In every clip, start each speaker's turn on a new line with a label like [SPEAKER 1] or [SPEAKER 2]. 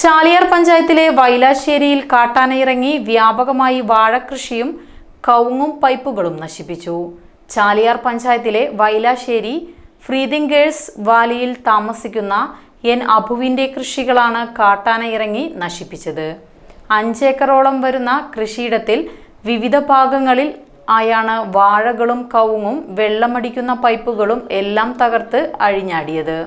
[SPEAKER 1] ചാലിയാർ പഞ്ചായത്തിലെ വൈലാശ്ശേരിയിൽ കാട്ടാനയിറങ്ങി വ്യാപകമായി വാഴകൃഷിയും കവുങ്ങും പൈപ്പുകളും നശിപ്പിച്ചു. ചാലിയാർ പഞ്ചായത്തിലെ വൈലാശ്ശേരി ഫ്രീതിങ്കേഴ്സ് വാലിയിൽ താമസിക്കുന്ന എൻ അഭുവിന്റെ കൃഷികളാണ് കാട്ടാനയിറങ്ങി നശിപ്പിച്ചത്. അഞ്ചേക്കറോളം വരുന്ന കൃഷിയിടത്തിൽ വിവിധ ഭാഗങ്ങളിൽ ആയാണ് വാഴകളും കവുങ്ങും വെള്ളമടിക്കുന്ന പൈപ്പുകളും എല്ലാം തകർത്ത് അഴിഞ്ഞാടിയത്.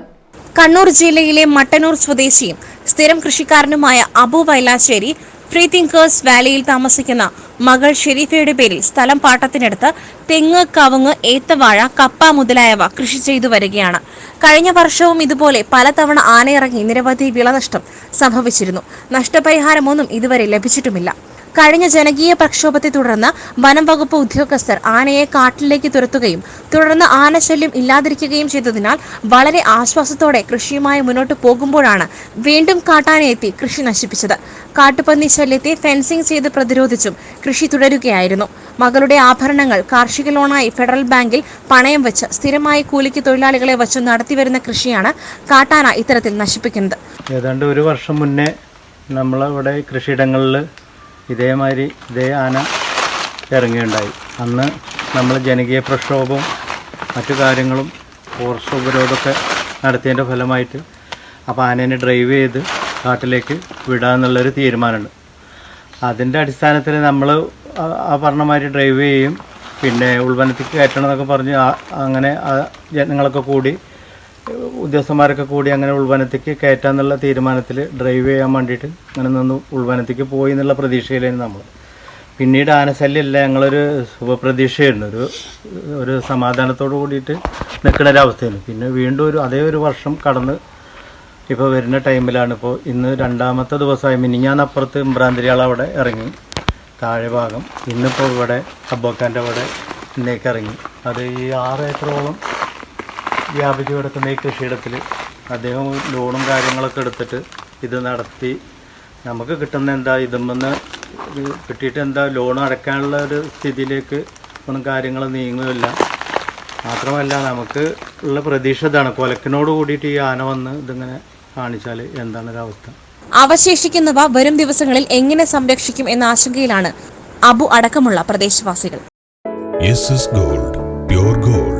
[SPEAKER 2] കണ്ണൂർ ജില്ലയിലെ മട്ടന്നൂർ സ്വദേശിയും സ്ഥിരം കൃഷിക്കാരനുമായ അബു വൈലാശ്ശേരി ഫ്രീ തിങ്കേഴ്സ് വാലിയിൽ താമസിക്കുന്ന മകൾ ഷെരീഫയുടെ പേരിൽ സ്ഥലം പാട്ടത്തിനെടുത്ത് തെങ്ങ് കവുങ്ങ് ഏത്തവാഴ കപ്പ മുതലായവ കൃഷി ചെയ്തു വരികയാണ്. കഴിഞ്ഞ വർഷവും ഇതുപോലെ പലതവണ ആനയിറങ്ങി നിരവധി വിളനഷ്ടം സംഭവിച്ചിരുന്നു. നഷ്ടപരിഹാരമൊന്നും ഇതുവരെ ലഭിച്ചിട്ടുമില്ല. കഴിഞ്ഞ ജനകീയ പ്രക്ഷോഭത്തെ തുടർന്ന് വനം വകുപ്പ് ഉദ്യോഗസ്ഥർ ആനയെ കാട്ടിലേക്ക് തുരത്തുകയും തുടർന്ന് ആനശല്യം ഇല്ലാതിരിക്കുകയും ചെയ്തതിനാൽ വളരെ ആശ്വാസത്തോടെ കൃഷിയുമായി മുന്നോട്ട് പോകുമ്പോഴാണ് വീണ്ടും കാട്ടാനയെത്തി കൃഷി നശിപ്പിച്ചത്. കാട്ടുപന്നി ശല്യത്തെ ഫെൻസിംഗ് ചെയ്ത് പ്രതിരോധിച്ചും കൃഷി തുടരുകയായിരുന്നു. മകളുടെ ആഭരണങ്ങൾ കാർഷിക ലോണായി ഫെഡറൽ ബാങ്കിൽ പണയം വെച്ച് സ്ഥിരമായി കൂലിക്ക് തൊഴിലാളികളെ വച്ച് നടത്തിവരുന്ന കൃഷിയാണ് കാട്ടാന ഇത്തരത്തിൽ നശിപ്പിക്കുന്നത്.
[SPEAKER 3] ഏതാണ്ട് ഒരു വർഷം മുന്നേ നമ്മളവിടെ കൃഷിയിടങ്ങളിൽ ഇതേമാതിരി ഇതേ ആന ഇറങ്ങിയുണ്ടായി അന്ന് നമ്മൾ ജനകീയ പ്രക്ഷോഭവും മറ്റു കാര്യങ്ങളും ഫോറസ്റ്റ് ഉപരോധമൊക്കെ നടത്തിയതിന്റെ ഫലമായിട്ട് അപ്പോൾ ആനേനെ ഡ്രൈവ് ചെയ്ത് കാട്ടിലേക്ക് വിടാമെന്നുള്ളൊരു തീരുമാനമുണ്ട്. അതിന്റെ അടിസ്ഥാനത്തിൽ നമ്മൾ ആ പറഞ്ഞമാതിരി ഡ്രൈവ് ചെയ്യും. പിന്നെ ഉൾവനത്തേക്ക് കയറ്റണം എന്നൊക്കെ പറഞ്ഞ് അങ്ങനെ ജനങ്ങളൊക്കെ കൂടി ഉദ്യോഗസ്ഥന്മാരൊക്കെ കൂടി അങ്ങനെ ഉൾവനത്തേക്ക് കയറ്റാന്നുള്ള തീരുമാനത്തിൽ ഡ്രൈവ് ചെയ്യാൻ വേണ്ടിയിട്ട് അങ്ങനെ നിന്ന് ഉൾവനത്തേക്ക് പോയി എന്നുള്ള പ്രതീക്ഷയിലായിരുന്നു നമ്മൾ പിന്നീട് ആനശല്യമല്ല ഞങ്ങളൊരു ശുഭപ്രതീക്ഷയായിരുന്നു ഒരു ഒരു സമാധാനത്തോട് കൂടിയിട്ട് നിൽക്കുന്ന ഒരവസ്ഥയായിരുന്നു പിന്നെ വീണ്ടും ഒരു അതേ ഒരു വർഷം കടന്ന് ഇപ്പോൾ വരുന്ന ടൈമിലാണ് ഇപ്പോൾ ഇന്ന് രണ്ടാമത്തെ ദിവസമായി. മിനിഞ്ഞാന്നപ്പുറത്ത് ഇമ്പ്രാന്തിരിയാൾ അവിടെ ഇറങ്ങി. താഴെ ഭാഗം. ഇന്നിപ്പോൾ ഇവിടെ അബ്ബോക്കാന്റെ അവിടെ ഇന്നേക്ക് ഇറങ്ങി. അത് ഈ ആറ് ഏക്കറോളം വ്യാപിച്ചു കിടക്കുന്ന ഈ കൃഷിയിടത്തിൽ അദ്ദേഹം ലോണും കാര്യങ്ങളൊക്കെ എടുത്തിട്ട് ഇത് നടത്തി. നമുക്ക് കിട്ടുന്ന എന്താ ഇതുമെന്ന് ഇത് കിട്ടിയിട്ട് എന്താ ലോൺ അടയ്ക്കാനുള്ള ഒരു സ്ഥിതിയിലേക്ക് ഒന്നും കാര്യങ്ങൾ നീങ്ങുകയില്ല. മാത്രമല്ല നമുക്ക് ഉള്ള പ്രതീക്ഷ ഇതാണ്. കൊലക്കിനോട് കൂടിയിട്ട് ഈ ആന വന്ന് ഇതിങ്ങനെ കാണിച്ചാൽ എന്താണ് ഒരവസ്ഥ
[SPEAKER 2] അവശേഷിക്കുന്നവ വരും ദിവസങ്ങളിൽ എങ്ങനെ സംരക്ഷിക്കും എന്ന ആശങ്കയിലാണ് അബു അടക്കമുള്ള പ്രദേശവാസികൾ.
[SPEAKER 4] Gold pure gold